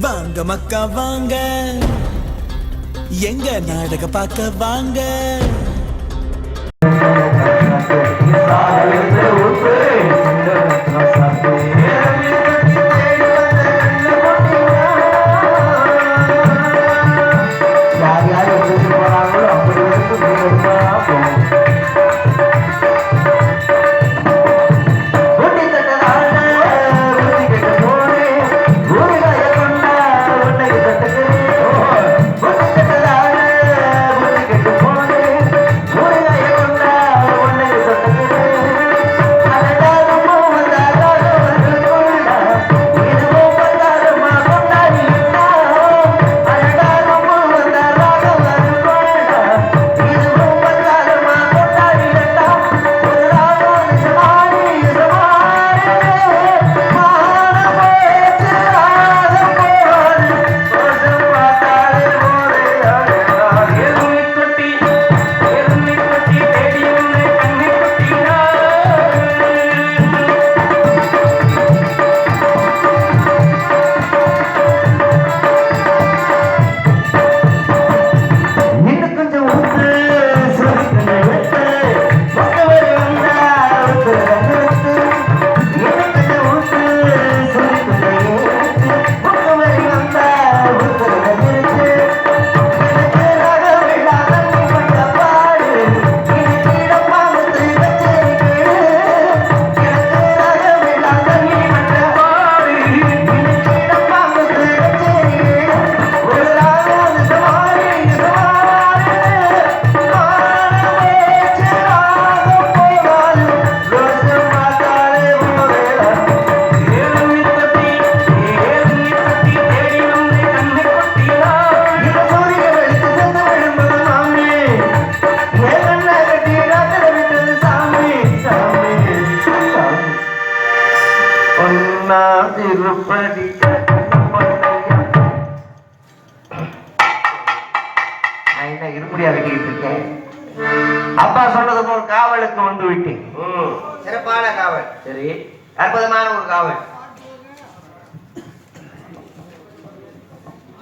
வாங்க மக்கா வாங்க. எங்க நாடக பார்க்க வாங்க.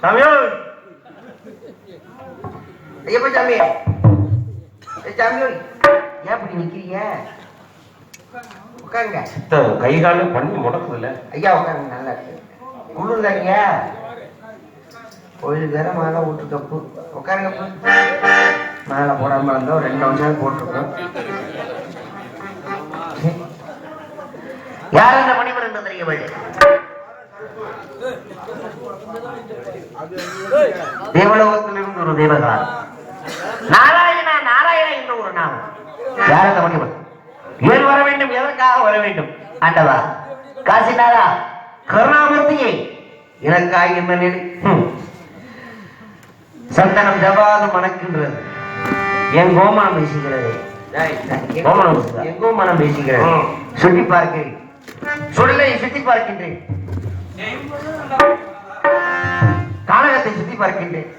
சமயம் ஐயப்ப சாமி ஏய் சாமி ஏன் இப்படி நிக்கிறீங்க உட்காருங்க கை கால பண்ணி முடக்குதுல்ல ஐயா உட்காருங்க நல்லா இருக்கு குளிர்ல ஐயா கோயிலுக்கு வேற மாலை விட்டுருக்கப்பு உட்காருங்க அப்ப. மாலை போடாம இருந்தோம் ரெண்டு வருஷம் போட்டிருக்கோம் யார் அந்த மணிமர் என்று தெரியவில்லை தேவலோகத்திலிருந்து ஒரு தேவகான் நாராயணா நாராயணா என்று ஒரு நாமம். யார் மணிமர் ஏன் வர வேண்டும்? எதற்காக வர வேண்டும்? ஆண்டவா காசிநாதா கருணாமூர்த்தியே எனக்காக என்ன ஹம். சந்தனம் ஜபாது மணக்கின்றது. என் கோமனம் பேசுகிறது. கோமனம் பேசுதா? என் கோமனம் பேசுகிறது? சுட்டி பார்க்கிறேன். சுடலை சுத்தி பார்க்கின்றேன். கானகத்தை சுத்தி பார்க்கின்றேன்.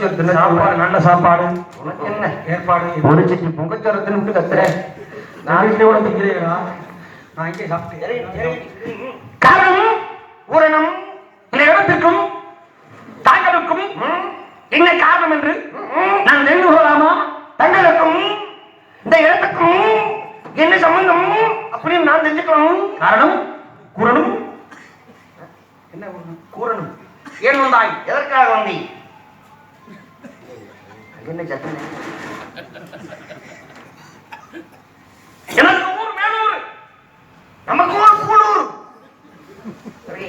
நன்ன சாப்பாடு நல்ல சாப்பாடு. உனக்கு என்ன ஏற்பாடு? முடிச்சிட்டு சட்டி விட்டு கத்துறேன் நான் வீட்டுல கூட திங்கிறேன் நான் இங்கே சாப்பிட்டேன் காரணம் பூரணம் இந்த இடத்திற்கும் தாங்களுக்கும் இன்னைக்கு காரணம் என்று நான் தெரிந்து கொள்ளலாமா தங்களுக்கும் இந்த இடத்துக்கும் என்ன சம்பந்தம் அப்படின்னு நான் தெரிஞ்சுக்கணும் காரணம் கூறணும் என்ன கூறணும்? கூறணும் ஏன் வந்தாய் எதற்காக வந்தி என்ன சத்தம் எனக்கு ஊர் மேலூர் நமக்கு ஊர் கூடூர் சரி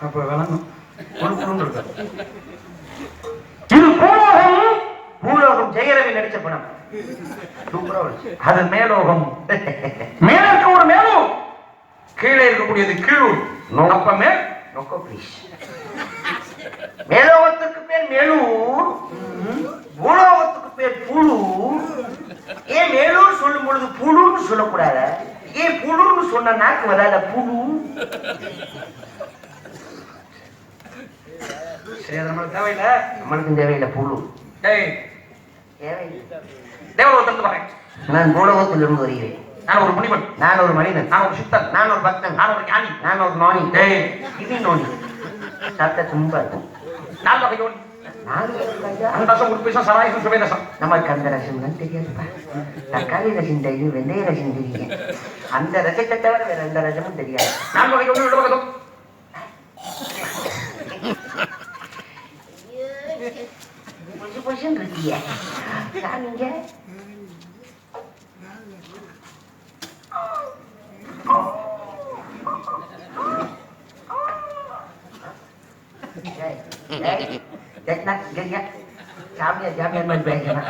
அப்ப விளங்கும் இது பூலோகம் பூலோகம் ஜெயரவி நடிச்ச படம் சூப்பரா வந்துச்சு. அது மேலோகம் மேல இருக்க ஒரு மேலூர் கீழே இருக்கக்கூடியது கீழூர் அப்ப மேல் நொக்கோ ப்ளீஸ் மேலோகத்துக்கு பேர் மேலூர் பூலோகத்துக்கு பேர் புழூர் ஏன் மேலூர் சொல்லும் பொழுது புழுன்னு சொல்லக்கூடாது. ஏன் புழுன்னு சொன்ன நாக்கு வராத புழு. சரி நம்மளுக்கு தேவையில்ல. நம்மளுக்கும் தேவையில்லை புழு. தேவையில்லை. நான் பூலோகத்திலிருந்து வருகிறேன். நான் ஒரு முனிவன் நான் ஒரு மனிதன். நான் ஒரு சித்தன். நான் ஒரு பக்தன். நான் ஒரு ஞானி. நான் ஒரு நோனி டேய். இது நோனி சாப்பிட்டா வகை யோனி நாலு ஐயா. அந்தசம் உட்பிசம் சராயசம் சுவேதசம் நமக்கு அந்த ரசம் தான் தெரியாதுப்பா தக்காளி ரசம் தெரியும் வெந்தய ரசம் தெரியும் அந்த ரசத்தை தவிர வேற எந்த ரசமும் தெரியாது நான் பொசு பொசுன்னு இங்க இருங்க. சாமியார் சாமியார் மாதிரி பேசுறேன்.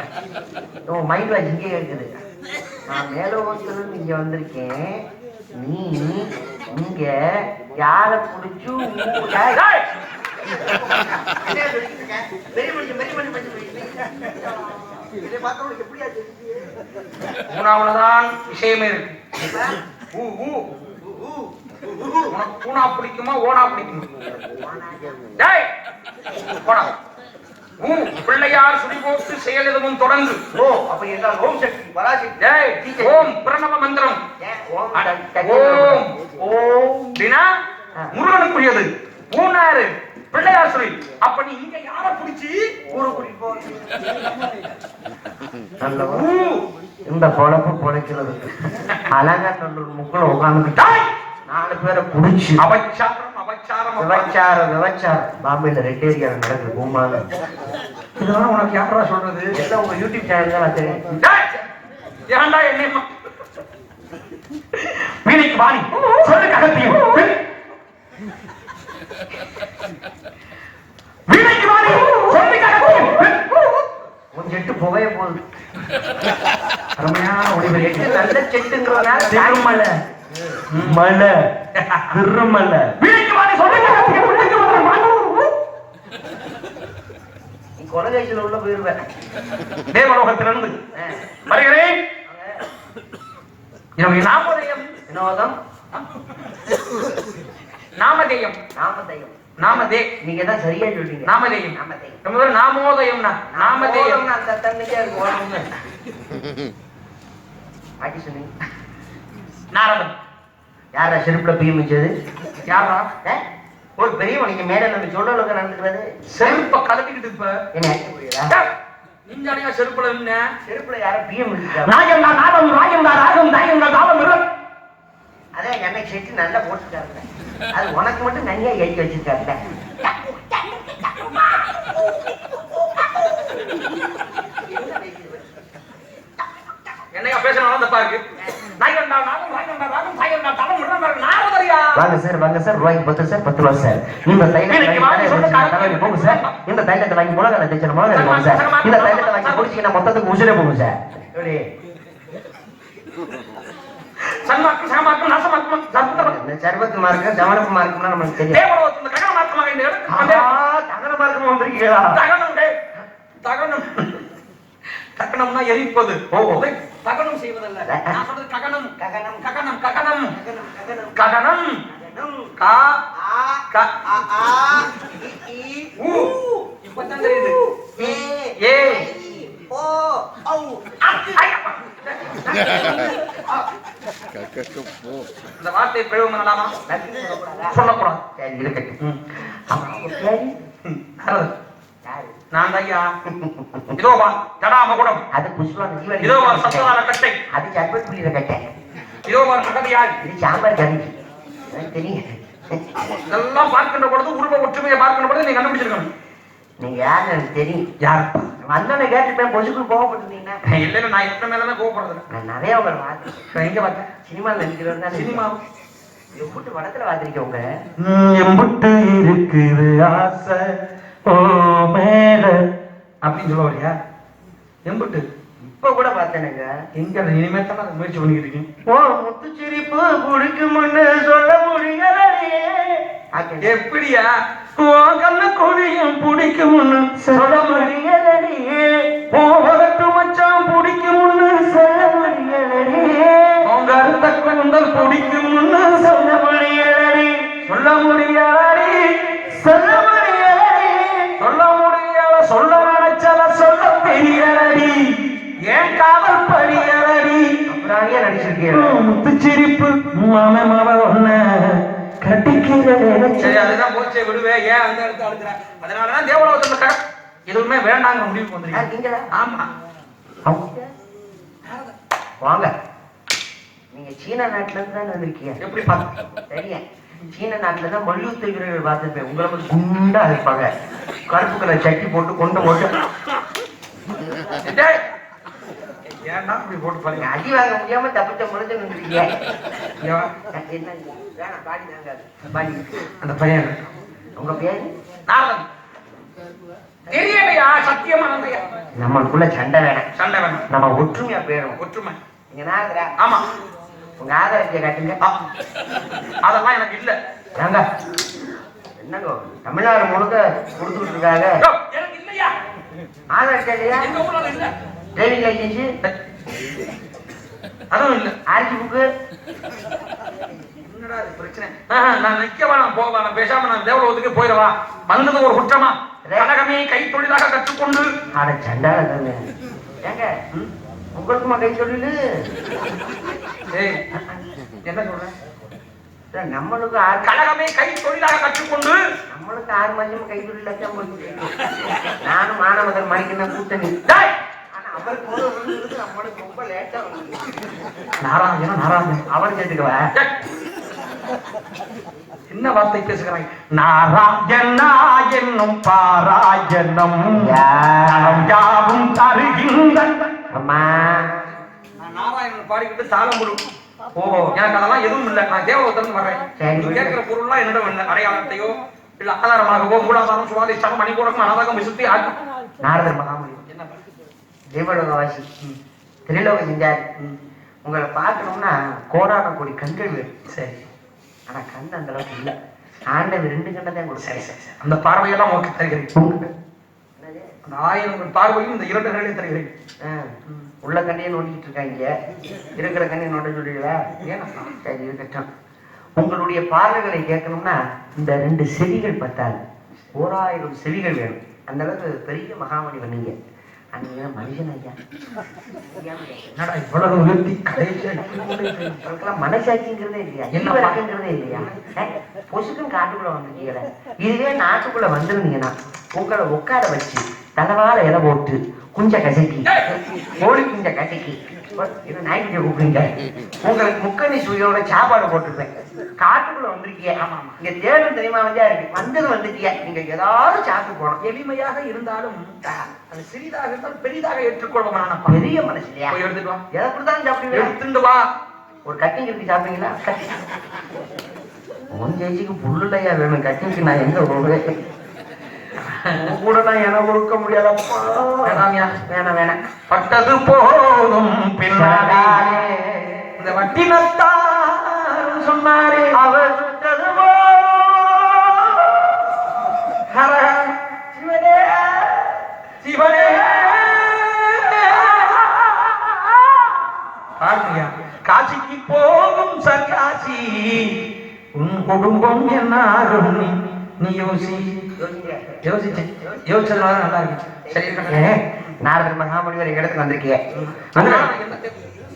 உன் மைண்ட் வாய்ஸ் இங்கே இருக்குது. நான் மேலோகத்திலிருந்து இங்க வந்திருக்கேன். நீ இங்க யார புடிச்சு? பூனாவில்தான் விஷயமே இருக்கு. ஊ ஊ உனக்கு பூனா பிடிக்குமா ஓனா பிடிக்குமா? டேய்! போடா பிள்ளையார் சுடி போட்டு செயல் எதுவும் தொடர்ந்து ஓ, அப்ப என்றால் ஓம் சக்தி, பராசக்தி. டேய் ஓம் பிரணவ மந்திரம் ஓம். ஓம். முருகனுக்குரியது பூனாரு பிள்ளையார் சொல்லி அப்ப நீ இங்க யார பிடிச்சி ஊரு கூட்டிட்டு போ. நல்லவா? இந்த பொழப்பு பொழைக்கிறது அழகா நல்லூர் முக்குல உட்காந்துக்கிட்டா டேய் நாலு பேரை குடிச்சு அபச்சாரம் அபச்சாரம் விபச்சாரம் விபச்சாரம் பாம்பேல ரெட் ஏரியா நடக்குது பூமால இதெல்லாம் உனக்கு யாரா சொல்றது? எல்லாம் உங்க யூடியூப் சேனல் தான் தெரியும் ஏன்டா என்னை ம- வீணைக்கு வாணி சொல்லு ககத்தியும். வீணைக்கு வாணி சொல்லு ககத்தியும். உன் செட்டு புகைய போகுது அருமையான ஒளிபெரிய செட்டு நல்ல செட்டுங்கிறதுனால திருமலை மலை திருமலை உள்ள போயிருவேன் தேவலோகத்திலிருந்து வருகிறேன் என்னுடைய நாமதேயம். வினோதம் நாமதேயம். நாமதயம். நாமதே. நீங்க தான் சரியா சொல்றீங்க. நாமதேயம். நாமதயம். நம்ம பேரு நாமோதயம்னா. நாமதேயம். அந்த தண்ணிக்கே இருக்கு நாரதன். யாரா செருப்புல பீ மிச்சது யாரா? ஒரு பெரியவன் நீங்க சொல்ற அளவுக்கு நடந்துக்கிறது? செருப்ப கலட்டிக்கிட்டு இப்ப என்ன? நீங்க செருப்புல என்ன செருப்புல யாரும் பீ மிச்சா நாயந்தா நாதம் ராயந்தா ராகம் தாயந்தா தாளம் இரு. அதான் எங்க அன்னைக்கு செட்டு நல்லா போட்டுருக்காருல அது உனக்கு மட்டும் நன்னியா எழுதி வச்சிருக்காருல என்னையா பேசணும் தப்பா இருக்கு நாயந்தா நாதம் ராயந்தா ராகம் தாயந்தா தாளம் இரு நாரதரியா? வாங்க சார் வாங்க சார் ரூபாய்க்கு பத்து சார் பத்து ரூபா சார் இந்த தைலத்தை போகும் சார் இந்த தைலத்தை வாங்கி முழங்கால தைச்சன முழங்கால போகும் சார் இந்த தைலத்தை வாங்கி குடிச்சீங்கன்னா மொத்தத்துக்கு உசுரே போகும் சார் சன்மார்க்கம் சகமார்க்கம் நாசமார்க்கம் சர்வதம் இந்த சர்வத்து மார்க்கம் ஜவனப்பு மார்க்கம்னா நமக்கு தெரியும் தேவலோகத்துல ககன மார்க்கமாக இந்த இடம் ஆஹா, தகன மார்க்கம் வந்திருக்கீங்களா? தகனம் ககனம்னா எரிப்பது. ஓ தகனம் செய்வதல்ல. நான் சொல்றது ககனம். ககனம். ககனம் ககனம். ககனம், ககனம். கா ஆ, க ஆ, ஊ. இப்பதான் தெரியுது. ஏ, ஏ. ஓ, ஔ. ஐயப்பா. இந்த வார்த்தையை பிரயோகம் பண்ணலாமா? நன்றி சொல்லக்கூடாதா? சொல்லக்கூடாது. சரி, இருக்கட்டும். நான் ஐயா இதோ வா ஜடாமகுடம். அது ஜீவன் இதோ வா சப்ததான கட்டை. அது சர்பத் புளியில கட்டை. இதோ வா நகதியாய் இது சாம்பார் எனக்கு தெரியும். இதெல்லாம் பார்க்கின்ற பொழுது உருவ ஒற்றுமையை பார்க்கின்ற பொழுது நீ கண்டுபிடிச்சிருக்கணும். நீங்க யாருன்னு எனக்கு தெரியும். யார்? வந்தோடனே கேட்டுப்பேன் பொசுக்குள் கோவப்பட்டிருந்தீங்கன்னா. இல்ல இல்ல நான் எப்ப மேலதான் கோவப்படுறது நான் நிறைய உங்களை பார்த்து நான் எங்க பார்த்தேன்? சினிமாவில் நடிக்கிறவன் சினிமா. எப்படி படத்துல பார்த்திருக்கேன் உங்க எம்புட்டு இருக்குது ஆசை. அப்படின்னு சொல்ல வரியா எம்புட்டு இப்ப கூட பார்த்தேனுங்க. எங்க இனிமே தான் நான் முயற்சி பண்ணிக்கிட்டு இருக்கீங்க? ஓ முத்து சிரிப்பு குடிக்கும்னு சொல்ல முடியலையே எப்படியா? ஓ கண்ணு கொடியும் பிடிக்கும்னு சொல்ல முடியலடியே போகட்டு மச்சான் பிடிக்கும்னு சொல்ல முடியலடியே உங்க அறுத்த கூந்தல் பிடிக்கும்னு சொல்ல முடியலடி. சொல்ல முடியலடி சொல்ல முத்துச்சிரிப்பு மாம மாம ஒன்ன கட்டிக்கிற சரி அதுதான் போச்சே விடுவேன் ஏன் அந்த இடத்த அழுத்துறேன் அதனாலதான் தேவலோகத்துல எதுவுமே வேண்டாங்க முடிவுக்கு ஆமா. அவங்க? வாங்க. நீங்க சீன நாட்டுல இருந்து தான் வந்திருக்கீங்க. எப்படி பார்த்து சீன நாட்டுல தான் மல்யுத்த வீரர்கள் பார்த்துருப்பேன். உங்களை குண்டா இருப்பாங்க கருப்பு கலர் சட்டி போட்டு கொண்டு போட்டு. ஏன்டா இப்படி போட்டு பாருங்க அடி வாங்க முடியாம தப்பிச்ச முடிஞ்சு என்ன? வேணாம் பாடி தாங்க பாடி அந்த பையன் உங்க பேரு? நாரதன். தெரியலையா சத்தியமா நந்தையா நம்மளுக்குள்ள சண்டை வேணாம். சண்டை வேணும். நம்ம ஒற்றுமையா போயிடும் ஒற்றுமை. நீங்க நாகரா ஆமா. உங்க ஆதாரத்தை காட்டுங்க. அதெல்லாம் எனக்கு இல்ல. ஏங்க என்னங்க தமிழ்நாடு முழுக்க கொடுத்துட்டு இருக்காங்க எனக்கு இல்லையா? ஆதார் அட்டை இல்லையா எங்க ஊர்ல அது இல்ல. டிரைவிங் லைசன்ஸ் அதுவும் இல்ல. ஆர்சி புக்கு என்னடா இது பிரச்சனை? ஆஹா, நான் நிக்கவா நான் போவா நான் பேசாம நான் தேவலோகத்துக்கு போயிடவா? வந்தது ஒரு குற்றமா? கனகமே கை தொழிலாக கற்றுக்கொண்டு. ஆட சண்டால தாங்க. ஏங்க உங்களுக்குமா கை ஏய் என்ன சொல்ற? நம்மளுக்கு ஆறு கனகமே கை தொழிலாக கற்றுக்கொண்டு. நம்மளுக்கு ஆறு மாசமா கை போட்டு நானும் மாணவர்கள் மணிக்கணும் கூட்டணி. நாராயணன் நாராயணன்? டேய். என்ன வார்த்தை பேசுகிறாங்க நாராயணா என்னும் பாராயணம். யாவும் தருகின்ற அம்மா. நாராயணன் பாடிக்கிட்டு தாளம் முழு ஓ எனக்கு அதெல்லாம் எதுவும் இல்லை. நான் தேவலோகத்திலிருந்து வர்றேன். நீ கேட்கிற பொருள்லாம் என்னிடம் இல்லை. அடையாளத்தையோ இல்ல ஆதாரமாகவோ மூலாதாரம் சுவாதிஷ்டம் மணிபூரகம் அனாதகம் விசுத்தி ஆகும் நாரதர் மகாமணி. என்ன தேவலோகவாசி திரிலோக செஞ்சார் உங்களை பார்க்கணும்னா கோடான கோடி கண்கள் வேணும். சரி. ஆனா கண் அந்த அளவுக்கு இல்ல. ஆண்டவர் ரெண்டு கண்ணை தான் கொடுத்தாரு அந்த பார்வையெல்லாம் உனக்கு தருகிறேன்? அந்த ஆயிரம் பார்வையும் இந்த இரண்டு கண்களையும் தருகிறேன். உள்ள கண்ணையை நோண்டிட்டு இருக்காங்க. இருக்கிற கண்ணையை நோண்ட சொல்றீங்களா? ஏன்னா சரி இருக்கட்டும். உங்களுடைய பார்வைகளை கேட்கணும்னா இந்த ரெண்டு செவிகள் பத்தாது. ஓராயிரம் செவிகள் வேணும். அந்த அளவுக்கு பெரிய மகாமணி பண்ணீங்க அன்னைக்கு மனுஷன் ஐயா. என்னடா இவ்வளவு உயர்த்தி கடைசியா இப்படி கொண்டு போய் உங்களுக்கெல்லாம் மனசாட்சிங்கிறதே இல்லையா? என்ன இருக்குங்கிறதே இல்லையா? அஹ், பொசுக்குன்னு காட்டுக்குள்ள வந்துட்டீங்களே. இதுவே நாட்டுக்குள்ள வந்துருந்தீங்கன்னா உங்களை உட்கார வச்சு தலைவார இலை போட்டு குஞ்ச கசக்கி. கோழி குஞ்ச கசக்கி. இது கூப்பிடுங்க உங்களுக்கு முக்கணி சுவையோட சாப்பாடு போட்டுருப்பேன். காட்டுக்குள்ள வந்திருக்கீங்க ஆமா இங்க தேடும் தெரியுமா வந்தா இருக்கு. வந்தது வந்துட்டீங்க நீங்க ஏதாவது சாப்பிட்டு போகணும். எளிமையாக இருந்தாலும் அது சிறிதாக இருந்தாலும் பெரிதாக ஏற்றுக்கொள்வோம் நானப்பா பெரிய மனசு இல்லையா? போய் எடுத்துட்டு வா. எதை கொடுத்தாலும் சாப்பிடுவீங்க எடுத்துட்டு வா. ஒரு கட்டிங் இருக்கு சாப்பிட்டீங்களா உன் ஜெயிச்சுக்கு புல்லுலையா வேணும்? கட்டிங்க்கு நான் எங்க போவேன்? கூட நான் என ஒழுக்க முடியாதப்பா. வேணாமியா வேணாம் வேணாம். பட்டது போதும் பின்னாலே. இந்த வட்டினத்தா சொன்னாரே. அவர் சுட்டது சிவனே. சிவனே. காசிக்கு போகும் சர்காசி உன் குடும்பம் என்னாகும் நீ யோசி. யோசிச்சு யோசிச்சதுனால நல்லா இருக்கு சரி நாரதர் மகாமுனிவர் எங்க இடத்துக்கு வந்திருக்கீங்க?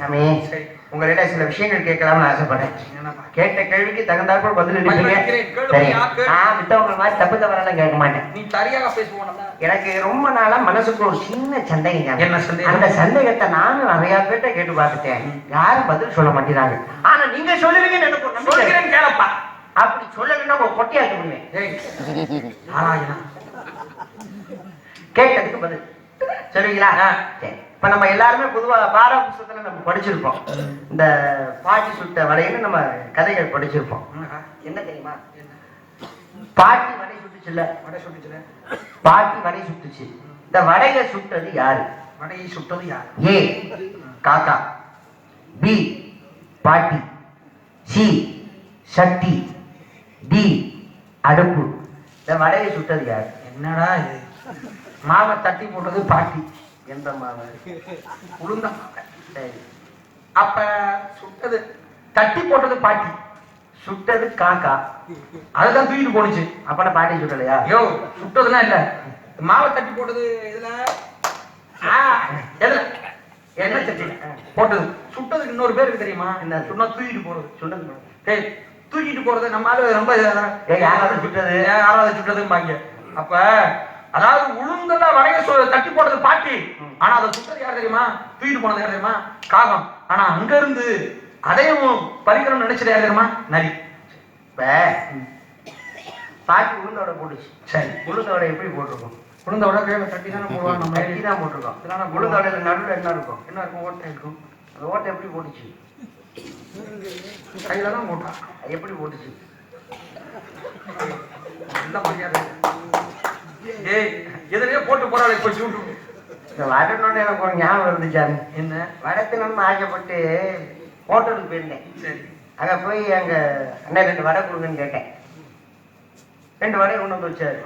சாமி. உங்கள்கிட்ட சில விஷயங்கள் கேட்கலாம்னு ஆசைப்படுறேன் என்னப்பா? கேட்ட கேள்விக்கு தகுந்தாற்போல் பதில் அளிப்பீங்க. நான் மித்தவங்க மாதிரி தப்பு தவறெல்லாம் கேட்க மாட்டேன் நீ சரியாக பேசுவோம் எனக்கு ரொம்ப நாளா மனசுக்கு ஒரு சின்ன சந்தேகம் என்ன சந்தேகம்? அந்த சந்தேகத்தை நானும் நிறைய பேர்ட்ட கேட்டு பார்த்துட்டேன் யாரும் பதில் சொல்ல மாட்டேங்கிறாங்க ஆனா நீங்க சொல்லுவீங்கன்னு எனக்கு. சொல்கிறேன் கேளப்பா அப்படி சொல்லலைன்னா உங்க கொட்டியாக்கி விடுவேன். நாராயணா. கேட்டதுக்கு பதில். சொல்லுவீங்களா ஆ. சரி. இப்ப நம்ம எல்லாருமே பொதுவா பாட புஸ்தகத்துல நம்ம படிச்சிருப்போம். இந்த பாட்டி சுட்ட வடைன்னு நம்ம கதைகள் படிச்சிருப்போம். என்ன தெரியுமா? பாட்டி வடை சுட்டுச்சுல்ல? வடை சுட்டுச்சுல பாட்டி வடை சுட்டுச்சு. இந்த வடையை சுட்டது யாரு? வடையை சுட்டது யார்? ஏ காக்கா. பி பாட்டி. சி சட்டி. டி அடுப்பு. இந்த வடையை சுட்டது யார்? என்னடா இது? மாவை தட்டி போட்டது பாட்டி. எந்த மாவு? உளுந்த சரி. அப்ப சுட்டது தட்டி போட்டது பாட்டி. சுட்டது காக்கா. அதுதான் தூக்கிட்டு போனுச்சு அப்பனா பாட்டி சுட்டலையா? ஐயோ சுட்டதுலாம் இல்ல மாவை தட்டி போட்டது இதுல எதுல? என்ன சட்டில போட்டது. சுட்டதுக்கு இன்னொரு பேர் இருக்கு தெரியுமா? என்ன? சும்மா தூக்கிட்டு போறது. சுட்டது டேய் தூக்கிட்டு போறது நம்ம ஆளு ரொம்ப யாராவது சுட்டது? யாராவது சுட்டதும்பாங்க அப்ப அதாவது உளுந்தல வடைய தட்டி போட்டது பாட்டி. ஆனா அதை சுட்டது யார் தெரியுமா? தூக்கிட்டு போனது யார் தெரியுமா? காகம். ஆனா அங்க இருந்து அதையும் பறிக்கணும்னு நினைச்சது யார் தெரியுமா? நரி. இப்ப பாட்டி உளுந்தோட போட்டுச்சு. சரி. உளுந்தோட எப்படி போட்டிருக்கோம்? உளுந்தோட கையில தட்டி தானே போடுவாங்க நம்ம. கட்டி தான் போட்டிருக்கோம். உளுந்தோட நடுவில் என்ன இருக்கும்? என்ன இருக்கும்? ஓட்டை இருக்கும். அந்த ஓட்டை எப்படி போட்டுச்சு? கையில தான் போட்டான் எப்படி போட்டுச்சு நல்ல மரியாதை. ஏய் போட்டு போறாளே இப்ப சூட்டு இந்த வடனோட எனக்கு ஒரு ஞாபகம் இருந்துச்சாரு என்ன? வடத்தினு ஆசைப்பட்டு ஹோட்டலுக்கு போயிருந்தேன். சரி. அங்க போய் அங்க அண்ணன் ரெண்டு வடை கொடுங்கன்னு கேட்டேன். ரெண்டு வடையை கொண்டு வந்து வச்சாரு.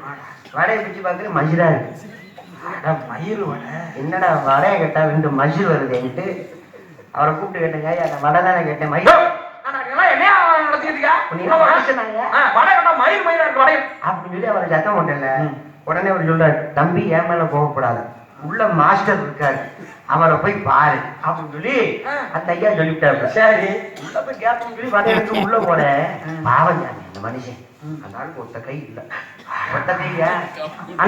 வடையை பிச்சு பார்த்து மசிரா இருக்கு. மயிர் வடை. என்னடா வடையை கேட்டா ரெண்டு மசில் வருதுன்ட்டு அவரை கூப்பிட்டு கேட்டேங்க நான் வடை தானே கேட்டேன் மயில். அப்படின்னு சொல்லி அவரை சத்தம் போட்டேன்ல. உடனே அவர் சொல்றாரு தம்பி என் மேல கோவப்படாத. உள்ள மாஸ்டர் இருக்காரு. அவரை போய் பாரு. அப்படின்னு சொல்லி. அந்த ஐயா சொல்லிவிட்டாரு சரி. உள்ள போய் சொல்லி வடை எடுத்து உள்ள போனேன் பாவம் இந்த மனுஷன். அந்த ஒத்த கை இல்ல. ஒத்த கையா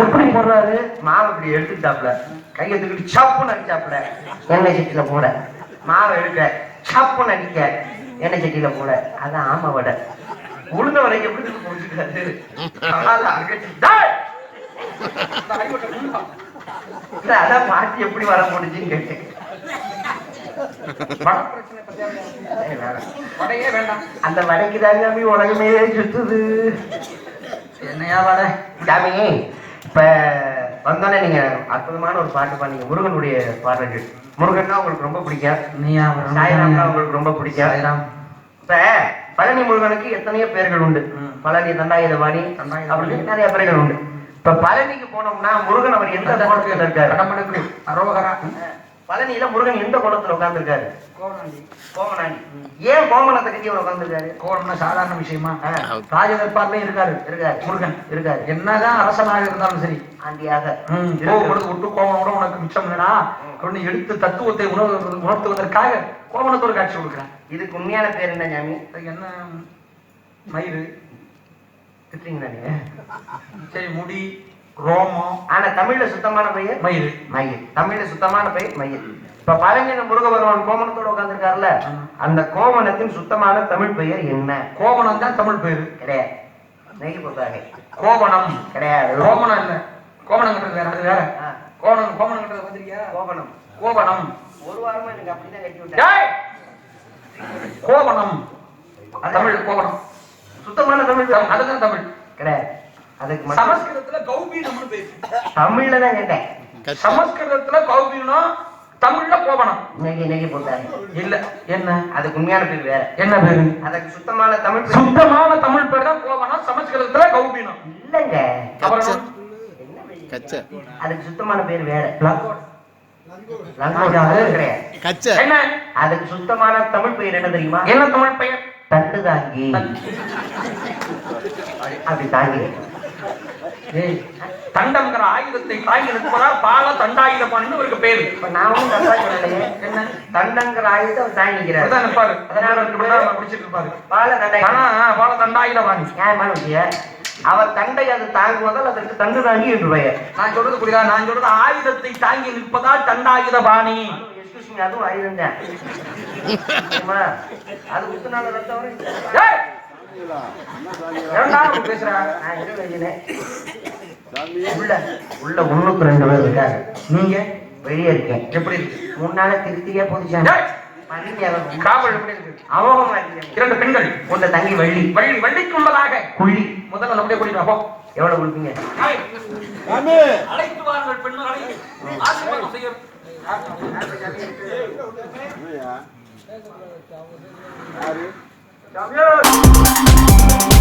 எப்படி போடுறாரு? மாவை இப்படி எடுத்துட்டாப்ல கையை தூக்கிட்டு சப்புன்னு அடிச்சாப்ல. எண்ணெய் போட. மாவை எடுக்க சப்புன்னு அடிக்க எண்ணெய் சட்டியில போட அதான் ஆமா வடை. உளுந்த வரைக்கும் எப்படி அதான் பாட்டி எப்படி வர முடிஞ்சுன்னு கேட்டேன். வடை அந்த வடைக்கு சாமி உலகமே சுத்துது. என்னையா வடை? சாமி இப்ப வந்தோடனே நீங்க அற்புதமான ஒரு பாட்டு பாடுங்க முருகனுடைய பாடல்கள் முருகன்னா உங்களுக்கு ரொம்ப பிடிக்கும். சாய்ராம்னா உங்களுக்கு ரொம்ப பிடிக்கும். சாய்ராம். இப்ப பழனி முருகனுக்கு எத்தனையோ பேர்கள் உண்டு. பழனி தண்டாயுதபாணி. அப்படின்னு நிறைய பேர்கள் உண்டு. இப்ப பழனிக்கு போனோம்னா முருகன் அவர் எந்த கோலத்துல இருக்காரு? பழனியில முருகன் எந்த கோலத்துல கோவணண்டி கோமனாண்டி ஏன் கோமணத்தை கட்டி அவர் உட்கார்ந்துருக்காரு கோவணம்னா சாதாரண விஷயமா? ஆ, ராஜதர்பார்லயும் இருக்காரு. இருக்காரு. முருகன் இருக்காரு. என்னதான் அரசனாக இருந்தாலும் சரி. ஆண்டியாக. கோவப்படுறது விட்டு கோவனோட உனக்கு மிச்சம் இல்லைனா அப்படின்னு எடுத்து தத்துவத்தை உணர்வு உணர்த்துவதற்காக கோவணத்தோட காட்சி கொடுக்குறேன் இதுக்கு உண்மையான பேர் என்ன அதுக்கு என்ன? மயிறு. திட்டுறீங்களா நீங்க? சரி முடி ரோமம். ஆனா தமிழ்ல சுத்தமான பெயர்? மயிறு. மயில் தமிழ்ல சுத்தமான பெயர் மயில் இப்ப பழனியில முருக பகவான் கோமணத்தோட உட்கார்ந்துருக்காருல்ல ஆமா. அந்த கோமணத்தின் சுத்தமான தமிழ் பெயர் என்ன? கோவணம் தான் தமிழ் பேரு கிடையாது. நெய் போட்டாங்க. கிடையாது. கோவணம் இல்ல கோவணங்கிறது வேற அது வேற. ஆ, கோவணம் கோவணங்கிறது வந்துருக்கியா? கோவணம் கோவணம் ஒரு வாரமா எனக்கு அப்படிதான் கட்டி விட்டாங்க. ஏய்! கோவணம் தமிழ் கோவணம் சுத்தமான தமிழ் தம்- பெயர் அதுதான் தமிழ். கிடையாது. அதுக்கு சமஸ்கிருதத்துல கௌபீனம்னு பேரு தமிழ்ல தான் கேட்டேன். சமஸ்கிருதத்துல கௌபீனம் தமிழ்ல கோவணம். நெகி போட்டாங்க இல்ல என்ன? அதுக்கு உண்மையான பேர் வேற. என்ன பேரு? அதுக்கு சுத்தமான தமிழ் பெயர் சுத்தமான தமிழ் பேர் தான் கோவணம். சமஸ்கிருதத்துல கௌபீனம். இல்லைங்க. அப்புறம் என்ன பெயர்? கச்சை. அதுக்கு சுத்தமான பேர் வேற. என்ன? அதுக்கு சுத்தமான தமிழ் பெயர் என்ன தெரியுமா? என்ன தமிழ் பெயர்? தண்டு தாங்கி அப்படி தாங்கி. தண்டம்ங்கிற ஆயுதத்தை தாங்கி நிற்பதால் பால தண்டாயுத பாணின்னு ஒரு பேரு. இப்ப நான் ஒண்ணும் தப்பா சொல்லலையே என்ன? தண்டங்கிற ஆயுதத்தை அவர் தாங்கிக்கிறார் அப்படிதான் நிற்பாரு. அதனால பிடிச்சிட்டு இருப்பாரு பால தண்டை ஆனா பால தண்டாயுத பாணி நியாயமான விஷயம் அவர் தண்டை அது தாங்குவதால் அதற்கு தண்டு தாங்கி என்று பெயர். நான் சொல்றது புரியுதா? நான் சொல்றது ஆயுதத்தை தாங்கி நிற்பதால் தண்டாயுத பாணி அதுவும் ஆயுதம் தான்? அது குத்துனால ரத்தம் வரும். ஏய்! ஏன்டா இப்படி பேசுற. நான் எது வைக்கிறேன் உள்ள உள்ள முன்னூத்தி ரெண்டு பேர் இருக்காங்க. நீங்க வெளியே இருக்கேன் எப்படி இருக்கு? முன்னால திருப்தியா போதிச்சாங்க இரண்டு பெண்கள். உன்னை தங்கி வள்ளி. வள்ளி வள்ளிக்கு உள்ளதாக. குள்ளி. முதல்ல அப்படியே கூட்டிட்டு வா, போ. எவ்வளவு கொடுப்பீங்க! அழைத்து வாருங்கள் பெண்களை ஆசீர்வாதம் செய்ய. யாரு? Camion